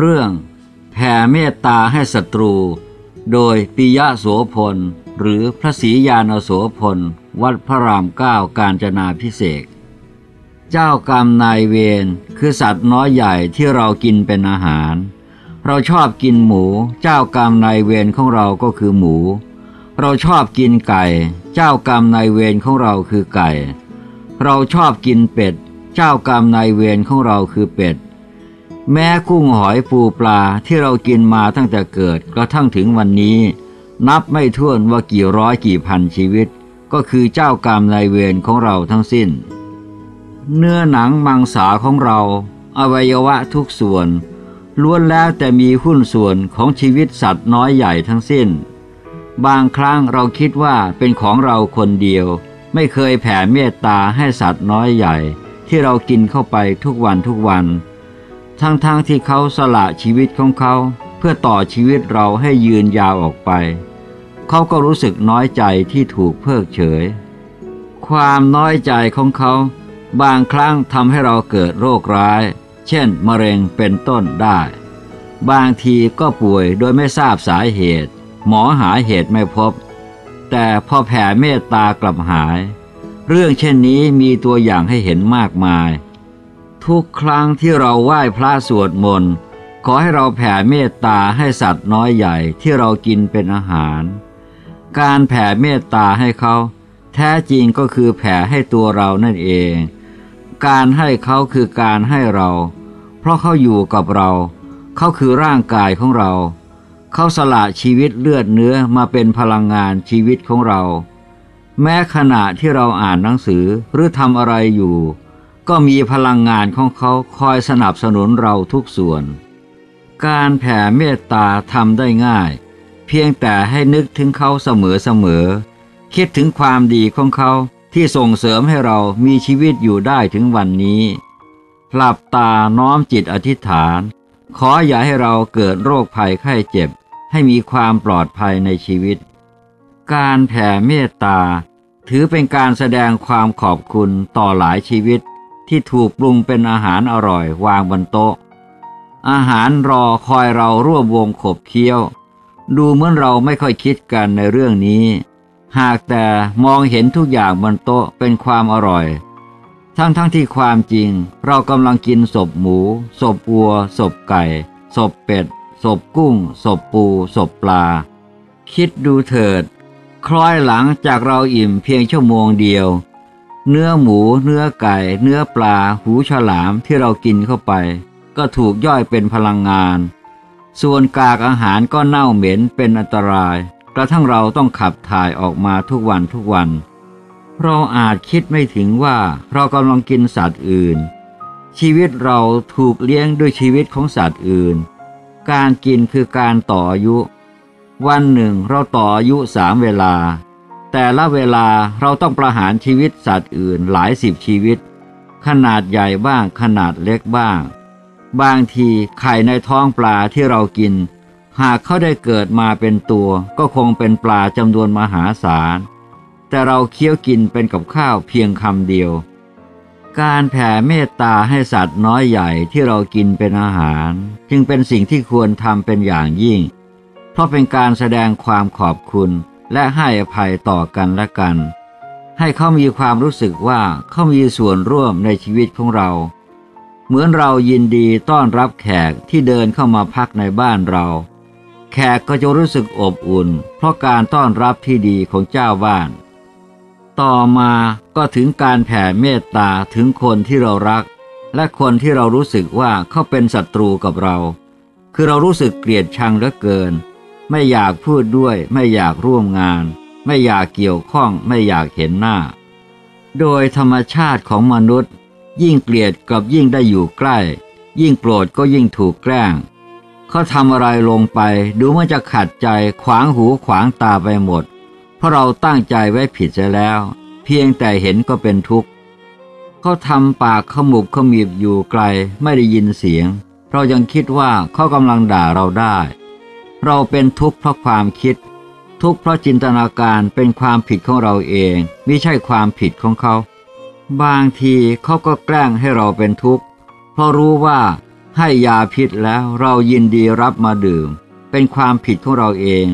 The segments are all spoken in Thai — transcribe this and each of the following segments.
เรื่องแผ่เมตตาให้ศัตรู โดยปิยะโสพล หรือพระศรียานโสพล วัดพระรามเก้ากาญจนาพิเศษเจ้ากรรมนายเวรคือสัตว์น้อยใหญ่ที่เรากินเป็นอาหาร เราชอบกินหมู เจ้ากรรมนายเวรของเราก็คือหมู เราชอบกินไก่ เจ้ากรรมนายเวรของเราคือไก่ เราชอบกินเป็ด เจ้ากรรมนายเวรของเราคือเป็ด แม้กุ้งหอยปูปลาที่เรากินมาตั้งแต่เกิดกระทั่งถึงวันนี้ นับไม่ถ้วนว่ากี่ร้อยกี่พันชีวิต ก็คือเจ้ากรรมนายเวรของเราทั้งสิ้น เนื้อหนังมังสาของเรา อวัยวะทุกส่วน ล้วนแล้วแต่มีหุ้นส่วนของชีวิตสัตว์น้อยใหญ่ทั้งสิ้น บางครั้งเราคิดว่าเป็นของเราคนเดียว ไม่เคยแผ่เมตตาให้สัตว์น้อยใหญ่ ที่เรากินเข้าไปทุกวันทุกวัน ทั้งๆทที่เขาสละชีวิตของเขา เพื่อต่อชีวิตเราให้ยืนยาวออกไป เขาก็รู้สึกน้อยใจที่ถูกเพิกเฉย ความน้อยใจของเขา บางครั้งทำให้เราเกิดโรคร้าย เช่น มะเร็งเป็นต้นได้ บางทีก็ป่วยโดยไม่ทราบสาเหตุ หมอหาเหตุไม่พบ แต่พอแผ่เมตตากลับหาย เรื่องเช่นนี้มีตัวอย่างให้เห็นมากมาย ทุกครั้งที่เราไหว้พระสวดมนต์ขอให้เราแผ่เมตตาให้สัตว์น้อยใหญ่ที่เรากินเป็นอาหาร การแผ่เมตตาให้เขา แท้จริงก็คือแผ่ให้ตัวเรานั่นเอง การให้เขาคือการให้เรา เพราะเขาอยู่กับเรา เขาคือร่างกายของเรา เขาสละชีวิตเลือดเนื้อมาเป็นพลังงานชีวิตของเรา แม้ขณะที่เราอ่านหนังสือหรือทำอะไรอยู่ ก็มีพลังงานของเขาคอยสนับสนุนเราทุกส่วน การแผ่เมตตาทำได้ง่าย เพียงแต่ให้นึกถึงเขาเสมอๆคิดถึงความดีของเขาที่ส่งเสริมให้เรามีชีวิตอยู่ได้ถึงวันนี้ หลับตาน้อมจิตอธิษฐาน ขออย่าให้เราเกิดโรคภัยไข้เจ็บ ให้มีความปลอดภัยในชีวิต การแผ่เมตตาถือเป็นการแสดงความขอบคุณต่อหลายชีวิต ที่ถูกปรุงเป็นอาหารอร่อยวางบนโต๊ะ อาหารรอคอยเราร่วมวงขบเคี้ยว ดูเหมือนเราไม่ค่อยคิดกันในเรื่องนี้ หากแต่มองเห็นทุกอย่างบนโต๊ะเป็นความอร่อย ทั้งๆทที่ความจริง เรากำลังกินศพหมู ศพวัว ศพไก่ ศพเป็ด ศพกุ้ง ศพปู ศพปลา คิดดูเถิด คล้อยหลังจากเราอิ่มเพียงชั่วโมงเดียว เนื้อหมู เนื้อไก่ เนื้อปลา หูฉลามที่เรากินเข้าไป ก็ถูกย่อยเป็นพลังงาน ส่วนกากอาหารก็เน่าเหม็นเป็นอันตราย กระทั่งเราต้องขับถ่ายออกมาทุกวันทุกวัน เราอาจคิดไม่ถึงว่าเรากำลังกินสัตว์อื่น ชีวิตเราถูกเลี้ยงด้วยชีวิตของสัตว์อื่น การกินคือการต่ออายุ วันหนึ่งเราต่ออายุสามเวลา แต่ละเวลาเราต้องประหารชีวิตสัตว์อื่นหลายสิบชีวิต ขนาดใหญ่บ้างขนาดเล็กบ้าง บางทีไข่ในท้องปลาที่เรากิน หากเขาได้เกิดมาเป็นตัว ก็คงเป็นปลาจำนวนมหาศาล แต่เราเคี้ยวกินเป็นกับข้าวเพียงคำเดียว การแผ่เมตตาให้สัตว์น้อยใหญ่ที่เรากินเป็นอาหาร จึงเป็นสิ่งที่ควรทำเป็นอย่างยิ่ง เพราะเป็นการแสดงความขอบคุณ และให้อภัยต่อกันและกัน ให้เขามีความรู้สึกว่าเขามีส่วนร่วมในชีวิตของเรา เหมือนเรายินดีต้อนรับแขกที่เดินเข้ามาพักในบ้านเรา แขกก็จะรู้สึกอบอุ่น เพราะการต้อนรับที่ดีของเจ้าบ้าน ต่อมาก็ถึงการแผ่เมตตาถึงคนที่เรารัก และคนที่เรารู้สึกว่าเขาเป็นศัตรูกับเรา คือเรารู้สึกเกลียดชังเหลือเกิน ไม่อยากพูดด้วย ไม่อยากร่วมงาน ไม่อยากเกี่ยวข้อง ไม่อยากเห็นหน้า โดยธรรมชาติของมนุษย์ ยิ่งเกลียดกับยิ่งได้อยู่ใกล้ ยิ่งโกรธก็ยิ่งถูกแกล้ง เขาทำอะไรลงไป ดูมันจะขัดใจขวางหูขวางตาไปหมด เพราะเราตั้งใจไว้ผิดเสียแล้ว เพียงแต่เห็นก็เป็นทุกข์เขาทำปากขมุบขมิบอยู่ไกลไม่ได้ยินเสียง เรายังคิดว่าเขากำลังด่าเราได้ เราเป็นทุกข์เพราะความคิด ทุกข์เพราะจินตนาการเป็นความผิดของเราเองไม่ใช่ความผิดของเขา บางทีเขาก็แกล้งให้เราเป็นทุกข์เพราะรู้ว่าให้ยาพิษแล้วเรายินดีรับมาดื่ม เป็นความผิดของเราเอง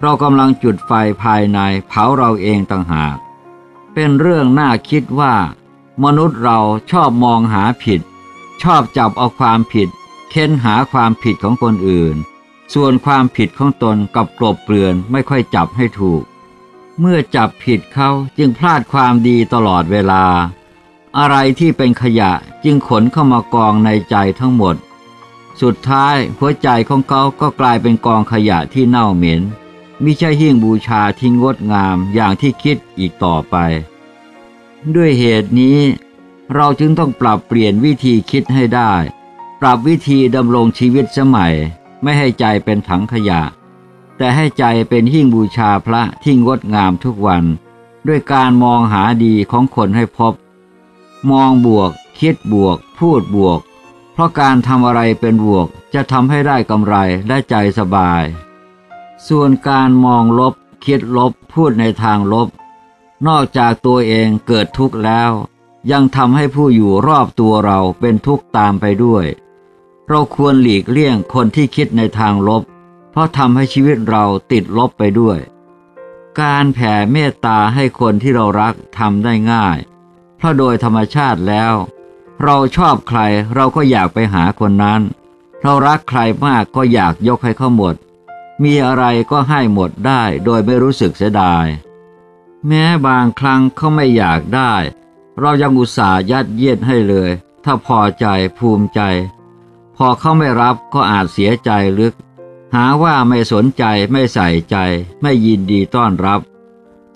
เรากำลังจุดไฟภายในเผาเราเองต่างหาก เป็นเรื่องน่าคิดว่า มนุษย์เราชอบมองหาผิด ชอบจับเอาความผิด เค้นหาความผิดของคนอื่น ส่วนความผิดของตนกับกลบเกลื่อนไม่ค่อยจับให้ถูก เมื่อจับผิดเขาจึงพลาดความดีตลอดเวลา อะไรที่เป็นขยะจึงขนเข้ามากองในใจทั้งหมด สุดท้ายหัวใจของเขาก็กลายเป็นกองขยะที่เน่าเหม็นมิใช่หิ้งบูชาที่งดงามอย่างที่คิดอีกต่อไป ด้วยเหตุนี้ เราจึงต้องปรับเปลี่ยนวิธีคิดให้ได้ ปรับวิธีดำรงชีวิตสมัย ไม่ให้ใจเป็นถังขยะ แต่ให้ใจเป็นหิ้งบูชาพระที่งดงามทุกวัน ด้วยการมองหาดีของคนให้พบ มองบวก คิดบวก พูดบวก เพราะการทำอะไรเป็นบวกจะทำให้ได้กำไรและใจสบาย ส่วนการมองลบ คิดลบ พูดในทางลบ นอกจากตัวเองเกิดทุกข์แล้ว ยังทำให้ผู้อยู่รอบตัวเราเป็นทุกข์ตามไปด้วย เราควรหลีกเลี่ยงคนที่คิดในทางลบ เพราะทำให้ชีวิตเราติดลบไปด้วย การแผ่เมตตาให้คนที่เรารักทำได้ง่าย เพราะโดยธรรมชาติแล้ว เราชอบใครเราก็อยากไปหาคนนั้น เรารักใครมากก็อยากยกให้เขาหมด มีอะไรก็ให้หมดได้โดยไม่รู้สึกเสียดาย แม้บางครั้งเขาไม่อยากได้ เรายังอุตส่าห์ยัดเยียดให้เลย ถ้าพอใจภูมิใจ พอเขาไม่รับก็อาจเสียใจลึก หาว่าไม่สนใจไม่ใส่ใจ ไม่ยินดีต้อนรับ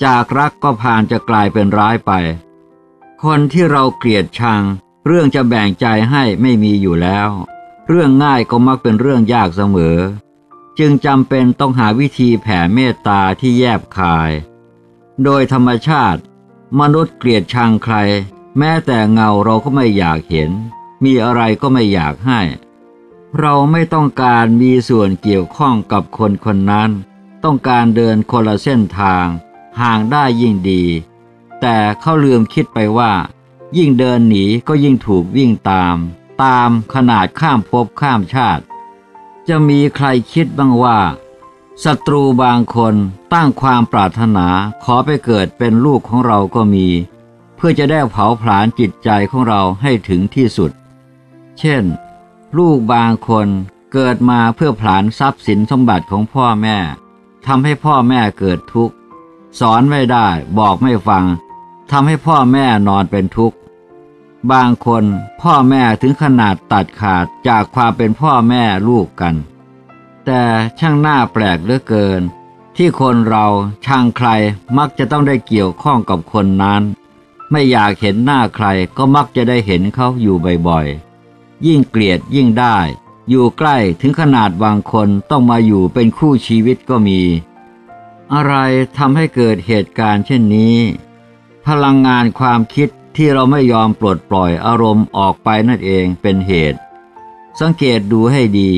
จากรักก็พานจะกลายเป็นร้ายไป คนที่เราเกลียดชัง เรื่องจะแบ่งใจให้ไม่มีอยู่แล้ว เรื่องง่ายก็มักเป็นเรื่องยากเสมอ จึงจำเป็นต้องหาวิธีแผ่เมตตาที่แยบคาย โดยธรรมชาติ มนุษย์เกลียดชังใคร แม้แต่เงาเราก็ไม่อยากเห็น มีอะไรก็ไม่อยากให้ เราไม่ต้องการมีส่วนเกี่ยวข้องกับคนคนนั้น ต้องการเดินคนละเส้นทาง ห่างได้ยิ่งดี แต่เขาลืมคิดไปว่า ยิ่งเดินหนีก็ยิ่งถูกวิ่งตาม ตามขนาดข้ามภพข้ามชาติ จะมีใครคิดบ้างว่าศัตรูบางคนตั้งความปรารถนาขอไปเกิดเป็นลูกของเราก็มี เพื่อจะได้เผาผลาญจิตใจของเราให้ถึงที่สุด เช่น ลูกบางคนเกิดมาเพื่อผลาญทรัพย์สินสมบัติของพ่อแม่ทำให้พ่อแม่เกิดทุกข์ สอนไม่ได้บอกไม่ฟังทำให้พ่อแม่นอนเป็นทุกข์ บางคนพ่อแม่ถึงขนาดตัดขาดจากความเป็นพ่อแม่ลูกกัน แต่ช่างหน้าแปลกเหลือเกิน ที่คนเราช่างใครมักจะต้องได้เกี่ยวข้องกับคนนั้น ไม่อยากเห็นหน้าใครก็มักจะได้เห็นเขาอยู่บ่อยๆ ยิ่งเกลียดยิ่งได้ อยู่ใกล้ถึงขนาดบางคนต้องมาอยู่เป็นคู่ชีวิตก็มี อะไรทำให้เกิดเหตุการณ์เช่นนี้ พลังงานความคิดที่เราไม่ยอมปลดปล่อยอารมณ์ออกไปนั่นเองเป็นเหตุ สังเกตดูให้ดี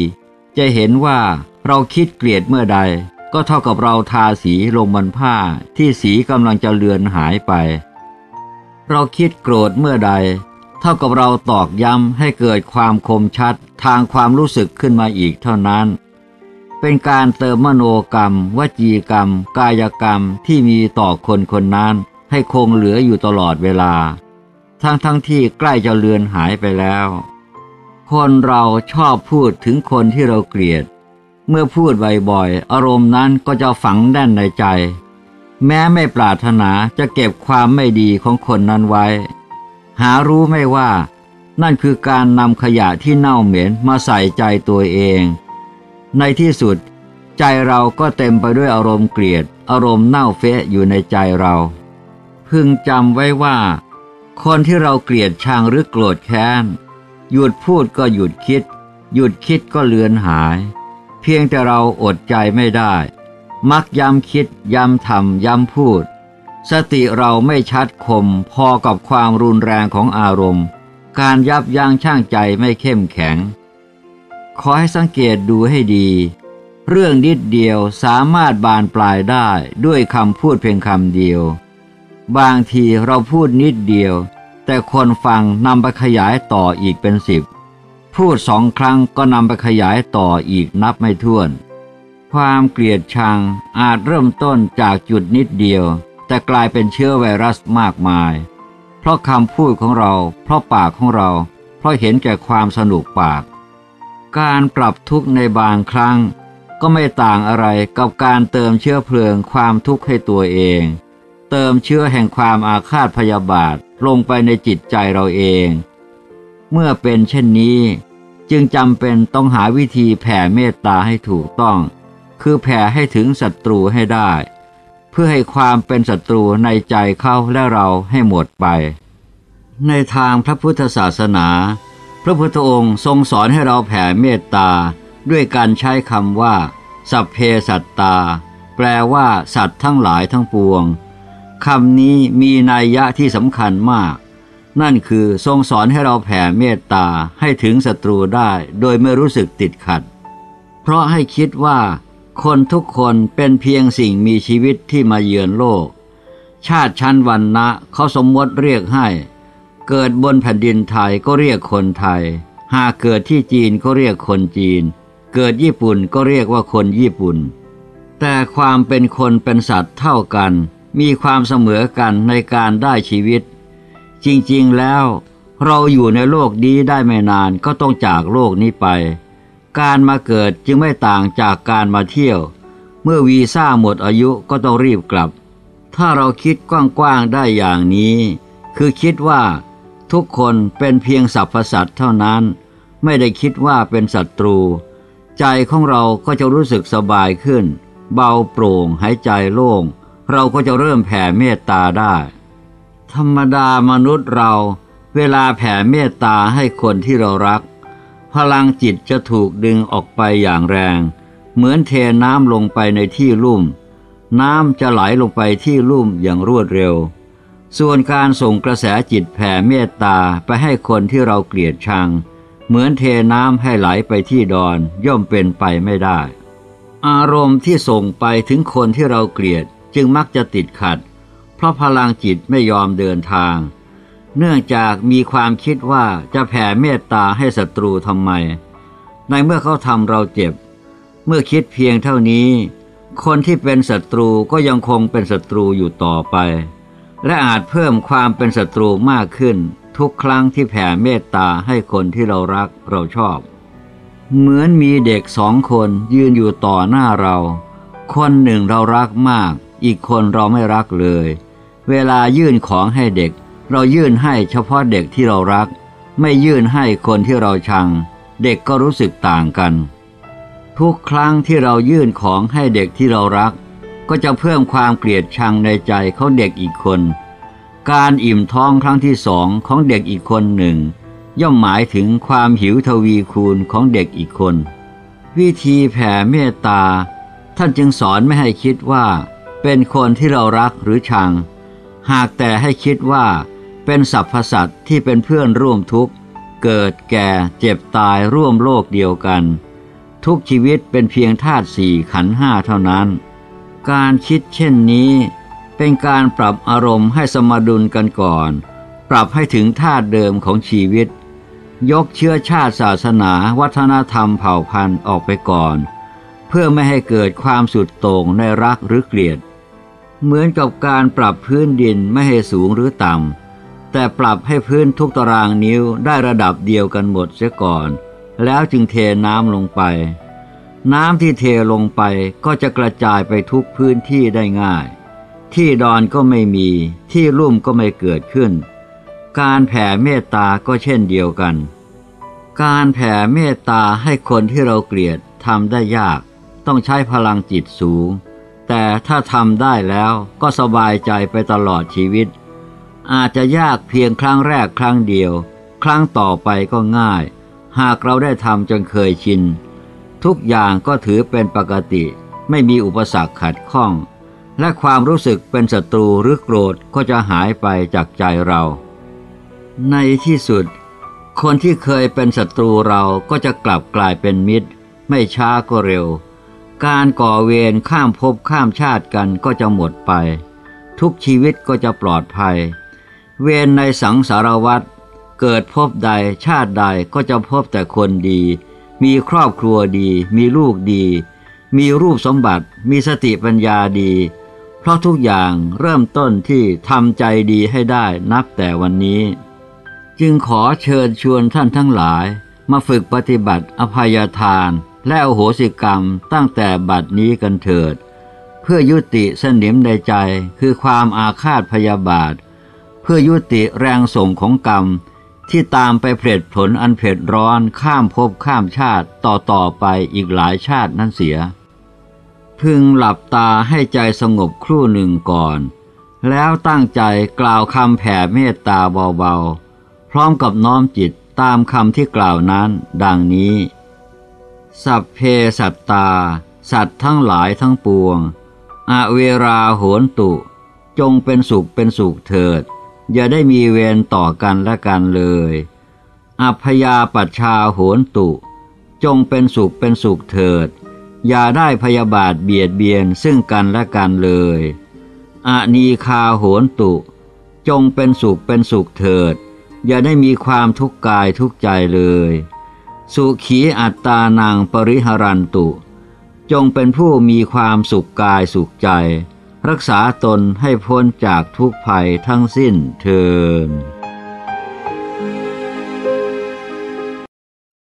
จะเห็นว่าเราคิดเกลียดเมื่อใด ก็เท่ากับเราทาสีลงบนผ้าที่สีกำลังจะเลือนหายไป เราคิดโกรธเมื่อใด เท่ากับเราตอกย้ำให้เกิดความคมชัดทางความรู้สึกขึ้นมาอีกเท่านั้น เป็นการเติมมโนกรรม วจีกรรม กายกรรมที่มีต่อคนคนนั้น ให้คงเหลืออยู่ตลอดเวลา ทั้งทั้งที่ใกล้จะเลือนหายไปแล้ว คนเราชอบพูดถึงคนที่เราเกลียด เมื่อพูดบ่อยๆอารมณ์นั้นก็จะฝังแน่นในใจ แม้ไม่ปรารถนาจะเก็บความไม่ดีของคนนั้นไว้ หารู้ไม่ว่า นั่นคือการนำขยะที่เน่าเหม็นมาใส่ใจตัวเอง ในที่สุด ใจเราก็เต็มไปด้วยอารมณ์เกลียด อารมณ์เน่าเฟะอยู่ในใจเรา พึงจำไว้ว่า คนที่เราเกลียดชังหรือโกรธแค้น หยุดพูดก็หยุดคิด หยุดคิดก็เลือนหาย เพียงแต่เราอดใจไม่ได้ มักย้ำคิดย้ำทำย้ำพูด สติเราไม่ชัดคมพอกับความรุนแรงของอารมณ์ การยับยั้งชั่งใจไม่เข้มแข็ง ขอให้สังเกตดูให้ดี เรื่องนิดเดียวสามารถบานปลายได้ด้วยคำพูดเพียงคำเดียว บางทีเราพูดนิดเดียว แต่คนฟังนำไปขยายต่ออีกเป็นสิบพพูดสองครั้งก็นำไปขยายต่ออีกนับไม่ถ้วน ความเกลียดชังอาจเริ่มต้นจากจุดนิดเดียว แต่กลายเป็นเชื้อไวรัสมากมาย เพราะคำพูดของเรา เพราะปากของเรา เพราะเห็นแก่ความสนุกปาก การปรับทุกข์ในบางครั้ง ก็ไม่ต่างอะไรกับการเติมเชื้อเพลิงความทุกข์ให้ตัวเอง เติมเชื้อแห่งความอาฆาตพยาบาทลงไปในจิตใจเราเอง เมื่อเป็นเช่นนี้จึงจำเป็นต้องหาวิธีแผ่เมตตาให้ถูกต้อง คือแผ่ให้ถึงศัตรูให้ได้ เพื่อให้ความเป็นศัตรูในใจเขาและเราให้หมดไป ในทางพระพุทธศาสนา พระพุทธองค์ทรงสอนให้เราแผ่เมตตา ด้วยการใช้คำว่า สัพเพสัตตา แปลว่าสัตว์ทั้งหลายทั้งปวงคำนี้มีนัยยะที่สำคัญมาก นั่นคือทรงสอนให้เราแผ่เมตตาให้ถึงศัตรูได้ โดยไม่รู้สึกติดขัด เพราะให้คิดว่า คนทุกคนเป็นเพียงสิ่งมีชีวิตที่มาเยือนโลก ชาติชั้นวันนะเขาสมมติเรียกให้ เกิดบนแผ่นดินไทยก็เรียกคนไทย หากเกิดที่จีนก็เรียกคนจีน เกิดญี่ปุ่นก็เรียกว่าคนญี่ปุ่น แต่ความเป็นคนเป็นสัตว์เท่ากัน มีความเสมอกันในการได้ชีวิต จริงๆแล้ว เราอยู่ในโลกนี้ได้ไม่นานก็ต้องจากโลกนี้ไป การมาเกิดจึงไม่ต่างจากการมาเที่ยว เมื่อวีซ่าหมดอายุก็ต้องรีบกลับ ถ้าเราคิดกว้างๆได้อย่างนี้ คือคิดว่าทุกคนเป็นเพียงสรรพสัตว์เท่านั้น ไม่ได้คิดว่าเป็นศัตรู ใจของเราก็จะรู้สึกสบายขึ้น เบาโปร่งหายใจโล่ง เราก็จะเริ่มแผ่เมตตาได้ ธรรมดามนุษย์เรา เวลาแผ่เมตตาให้คนที่เรารัก พลังจิตจะถูกดึงออกไปอย่างแรง เหมือนเทน้ำลงไปในที่ลุ่ม น้ำจะไหลลงไปที่ลุ่มอย่างรวดเร็ว ส่วนการส่งกระแสจิตแผ่เมตตาไปให้คนที่เราเกลียดชัง เหมือนเทน้ำให้ไหลไปที่ดอนย่อมเป็นไปไม่ได้ อารมณ์ที่ส่งไปถึงคนที่เราเกลียดจึงมักจะติดขัด เพราะพลังจิตไม่ยอมเดินทาง เนื่องจากมีความคิดว่าจะแผ่เมตตาให้ศัตรูทำไม ในเมื่อเขาทำเราเจ็บ เมื่อคิดเพียงเท่านี้ คนที่เป็นศัตรูก็ยังคงเป็นศัตรูอยู่ต่อไป และอาจเพิ่มความเป็นศัตรูมากขึ้น ทุกครั้งที่แผ่เมตตาให้คนที่เรารักเราชอบ เหมือนมีเด็กสองคนยืนอยู่ต่อหน้าเรา คนหนึ่งเรารักมาก อีกคนเราไม่รักเลย เวลายื่นของให้เด็ก เรายื่นให้เฉพาะเด็กที่เรารัก ไม่ยื่นให้คนที่เราชัง เด็กก็รู้สึกต่างกัน ทุกครั้งที่เรายื่นของให้เด็กที่เรารัก ก็จะเพิ่มความเกลียดชังในใจเขาเด็กอีกคน การอิ่มท้องครั้งที่สองของเด็กอีกคนหนึ่ง ย่อมหมายถึงความหิวทวีคูณของเด็กอีกคน วิธีแผ่เมตตา ท่านจึงสอนไม่ให้คิดว่า เป็นคนที่เรารักหรือชัง หากแต่ให้คิดว่า เป็นสรรพสัตว์ที่เป็นเพื่อนร่วมทุกข์ เกิดแก่เจ็บตายร่วมโลกเดียวกัน ทุกชีวิตเป็นเพียงธาตุสี่ขันห้าเท่านั้น การคิดเช่นนี้ เป็นการปรับอารมณ์ให้สมดุลกันก่อน ปรับให้ถึงธาตุเดิมของชีวิต ยกเชื้อชาติศาสนาวัฒนธรรมเผ่าพันธุ์ออกไปก่อน เพื่อไม่ให้เกิดความสุดโต่งในรักหรือเกลียด เหมือนกับการปรับพื้นดินไม่ให้สูงหรือต่ำ แต่ปรับให้พื้นทุกตารางนิ้วได้ระดับเดียวกันหมดเสียก่อน แล้วจึงเทน้ำลงไป น้ำที่เทลงไปก็จะกระจายไปทุกพื้นที่ได้ง่าย ที่ดอนก็ไม่มี ที่ลุ่มก็ไม่เกิดขึ้น การแผ่เมตตาก็เช่นเดียวกัน การแผ่เมตตาให้คนที่เราเกลียดทำได้ยาก ต้องใช้พลังจิตสูง แต่ถ้าทำได้แล้วก็สบายใจไปตลอดชีวิต อาจจะยากเพียงครั้งแรกครั้งเดียว ครั้งต่อไปก็ง่าย หากเราได้ทำจนเคยชิน ทุกอย่างก็ถือเป็นปกติ ไม่มีอุปสรรคขัดข้อง และความรู้สึกเป็นศัตรูหรือโกรธก็จะหายไปจากใจเรา ในที่สุด คนที่เคยเป็นศัตรูเราก็จะกลับกลายเป็นมิตร ไม่ช้าก็เร็ว การก่อเวรข้ามภพข้ามชาติกันก็จะหมดไป ทุกชีวิตก็จะปลอดภัย เวรในสังสารวัตรเกิดพบใดชาติใดก็จะพบแต่คนดี มีครอบครัวดี มีลูกดี มีรูปสมบัติ มีสติปัญญาดี เพราะทุกอย่างเริ่มต้นที่ทำใจดีให้ได้นับแต่วันนี้ จึงขอเชิญชวนท่านทั้งหลาย มาฝึกปฏิบัติอภัยทาน และอโหสิกรรมตั้งแต่บัดนี้กันเถิด เพื่อยุติสนิมในใจคือความอาฆาตพยาบาท พื่อยุติแรงส่งของกรรม ที่ตามไปเผลิดผลอันเผ็ดร้อนข้ามภพข้ามชาติต่อต่อไปอีกหลายชาตินั้นเสีย พึงหลับตาให้ใจสงบครู่หนึ่งก่อน แล้วตั้งใจกล่าวคำแผ่เมตตาเบาๆ พร้อมกับน้อมจิตตามคำที่กล่าวนั้นดังนี้ สัพเพสัตตา สัตว์ทั้งหลายทั้งปวง อเวราโหนตุ จงเป็นสุขเป็นสุขเถิด อย่าได้มีเวรต่อกันและกันเลย อัพยาปัชชาโหนตุ จงเป็นสุขเป็นสุขเถิด อย่าได้พยาบาทเบียดเบียนซึ่งกันและกันเลยอานีคาโหนตุ จงเป็นสุขเป็นสุขเถิด อย่าได้มีความทุกข์กายทุกข์ใจเลย สุขีอัตตานังปริหรันตุ จงเป็นผู้มีความสุขกายสุขใจ รักษาตนให้พ้นจากทุกภัยทั้งสิ้นเทิน